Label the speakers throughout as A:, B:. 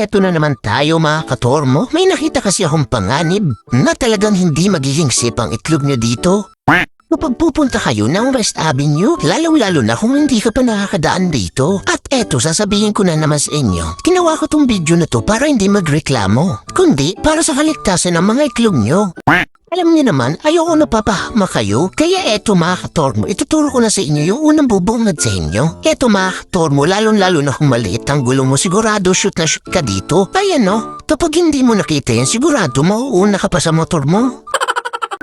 A: eto na naman tayo mga katormo. May nakita kasi akong panganib na talagang hindi magiging safe ang itlog nyo dito. Kapag pupunta kayo ng West Avenue, lalong-lalo na kung hindi ka pa nakakadaan dito. At eto, sasabihin ko na naman sa inyo, ginawa ko tong video na to para hindi magreklamo, kundi para sa kaligtasan ng mga itlog nyo. Alam niyo naman, ayoko napapahama kayo. Kaya eto mga katormo, ituturo ko na sa inyo yung unang bubungad sa inyo. Eto mga katormo, lalong-lalo na kung maliit ang gulong mo, sigurado shoot na shoot ka dito. Kaya no, kapag hindi mo nakita yan, sigurado mauuna ka pa sa motor mo.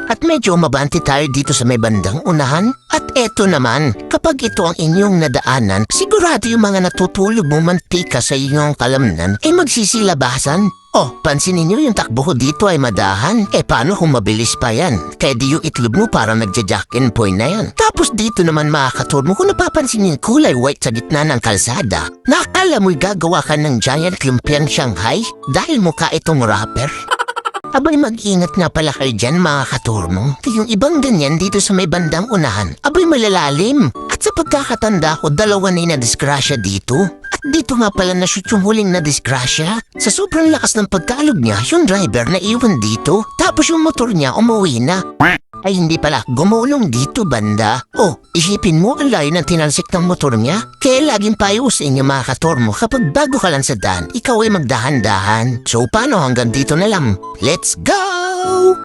A: At medyo mabanti tayo dito sa may bandang unahan. At eto naman, kapag ito ang inyong nadaanan, sigurado yung mga natutulog mo mantika sa inyong kalamnan ay magsisilabasan. Oh, pansinin niyo yung takbo ko dito ay madahan. Eh paano kung mabilis pa yan? Kaya di yung itlog mo parang nagja-jack and point na yan. Tapos dito naman makakatur mo kung napapansin yung kulay white sa gitna ng kalsada. Nakala mo'y gagawa ka ng giant lumpiang Shanghai dahil mukha itong rapper. Abay mag-ingat nga pala kayo dyan mga katurmo. Yung ibang ganyan dito sa may bandang unahan, abay malalalim. At sa pagkakatanda ko, dalawa na yung nadisgrasya dito. At dito nga pala na-shoot yung huling nadisgrasya. Sa sobrang lakas ng pagkalog niya, yung driver na iwan dito. Tapos yung motor niya umuwi na. Ay hindi pala, gumulong dito banda. Oh, isipin mo ang layo ng tinalsik ng motor niya. Kaya laging payo sa inyo mga katormo kapag bago ka lang sa daan, ikaw ay magdahan-dahan. So paano hanggang dito na lang? Let's go!